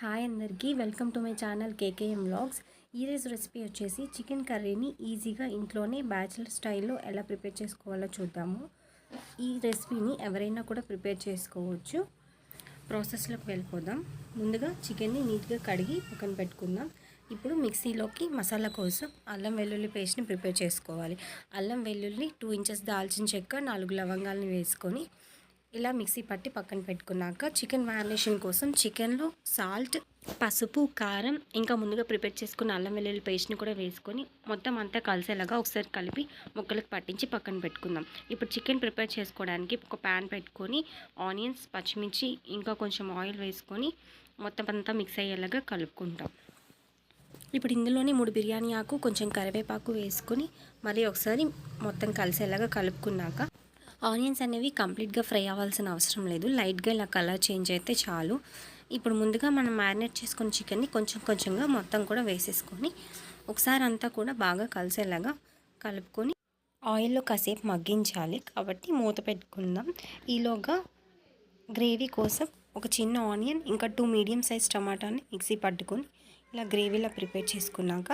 Hi అందరికీ welcome to my channel KKM vlogs. ఈరోజు recipe వచ్చేసి చికెన్ కర్రీని ఈజీగా ఇంట్లోనే బ్యాచిలర్ స్టైల్లో ఎలా ప్రిపేర్ చేసుకోవాలో చూద్దాము. ఈ రెసిపీని ఎవరైనా కూడా ప్రిపేర్ చేసుకోవచ్చు. ప్రాసెస్లోకి వెళ్ళిపోదాం. ముందుగా చికెన్ని నీట్గా కడిగి పక్కన పెట్టుకుందాం. ఇప్పుడు మిక్సీలోకి మసాలా కోసం అల్లం వెల్లుల్లి పేస్ట్ని ప్రిపేర్ చేసుకోవాలి. అల్లం వెల్లుల్లి టూ ఇంచెస్ దాల్చిన చెక్క నాలుగు లవంగాలని వేసుకొని ఇలా మిక్సీ పట్టి పక్కన పెట్టుకున్నాక చికెన్ మ్యారినేషన్ కోసం చికెన్లో సాల్ట్ పసుపు కారం ఇంకా ముందుగా ప్రిపేర్ చేసుకున్న అల్లం వెల్లుల్లి పేస్ట్ని కూడా వేసుకొని మొత్తం అంతా కలిసేలాగా ఒకసారి కలిపి ముక్కలకు పట్టించి పక్కన పెట్టుకుందాం. ఇప్పుడు చికెన్ ప్రిపేర్ చేసుకోవడానికి ఒక ప్యాన్ పెట్టుకొని ఆనియన్స్ పచ్చిమిర్చి ఇంకా కొంచెం ఆయిల్ వేసుకొని మొత్తం అంతా మిక్స్ అయ్యేలాగా కలుపుకుంటాం. ఇప్పుడు ఇందులోనే మూడు బిర్యానీ ఆకు కొంచెం కరివేపాకు వేసుకొని మళ్ళీ ఒకసారి మొత్తం కలిసేలాగా కలుపుకున్నాక ఆనియన్స్ అనేవి కంప్లీట్గా ఫ్రై అవ్వాల్సిన అవసరం లేదు. లైట్గా ఇలా కలర్ చేంజ్ అయితే చాలు. ఇప్పుడు ముందుగా మనం మ్యారినేట్ చేసుకున్న చికెన్ని కొంచెం కొంచెంగా మొత్తం కూడా వేసేసుకొని ఒకసారి అంతా కూడా బాగా కలిసేలాగా కలుపుకొని ఆయిల్లో కాసేపు మగ్గించాలి. కాబట్టి మూత పెట్టుకుందాం. ఈలోగా గ్రేవీ కోసం ఒక చిన్న ఆనియన్ ఇంకా టూ మీడియం సైజ్ టమాటాని మిక్సీ పట్టుకొని ఇలా గ్రేవీలా ప్రిపేర్ చేసుకున్నాక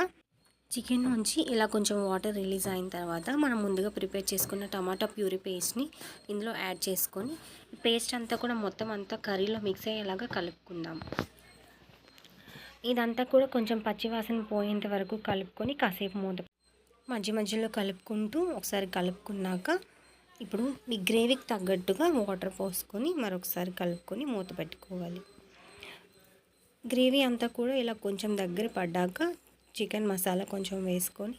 చికెన్ నుంచి ఇలా కొంచెం వాటర్ రిలీజ్ అయిన తర్వాత మనం ముందుగా ప్రిపేర్ చేసుకున్న టమాటా ప్యూరీ పేస్ట్ని ఇందులో యాడ్ చేసుకొని పేస్ట్ అంతా కూడా మొత్తం అంతా కర్రీలో మిక్స్ అయ్యేలాగా కలుపుకుందాం. ఇదంతా కూడా కొంచెం పచ్చివాసన పోయేంత వరకు కలుపుకొని కాసేపు మూత మధ్య మధ్యలో కలుపుకుంటూ ఒకసారి కలుపుకున్నాక ఇప్పుడు మీ గ్రేవీకి తగ్గట్టుగా వాటర్ పోసుకొని మరొకసారి కలుపుకొని మూత పెట్టుకోవాలి. గ్రేవీ అంతా కూడా ఇలా కొంచెం దగ్గర పడ్డాక చికెన్ మసాలా కొంచెం వేసుకొని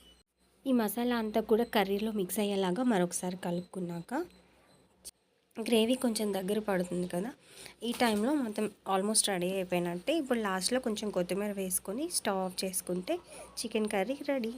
ఈ మసాలా అంతా కూడా కర్రీలో మిక్స్ అయ్యేలాగా మరొకసారి కలుపుకున్నాక గ్రేవీ కొంచెం దగ్గర పడుతుంది కదా ఈ టైంలో మొత్తం ఆల్మోస్ట్ రెడీ అయిపోయినట్టే. ఇప్పుడు లాస్ట్లో కొంచెం కొత్తిమీర వేసుకొని స్టవ్ ఆఫ్ చేసుకుంటే చికెన్ కర్రీ రెడీ.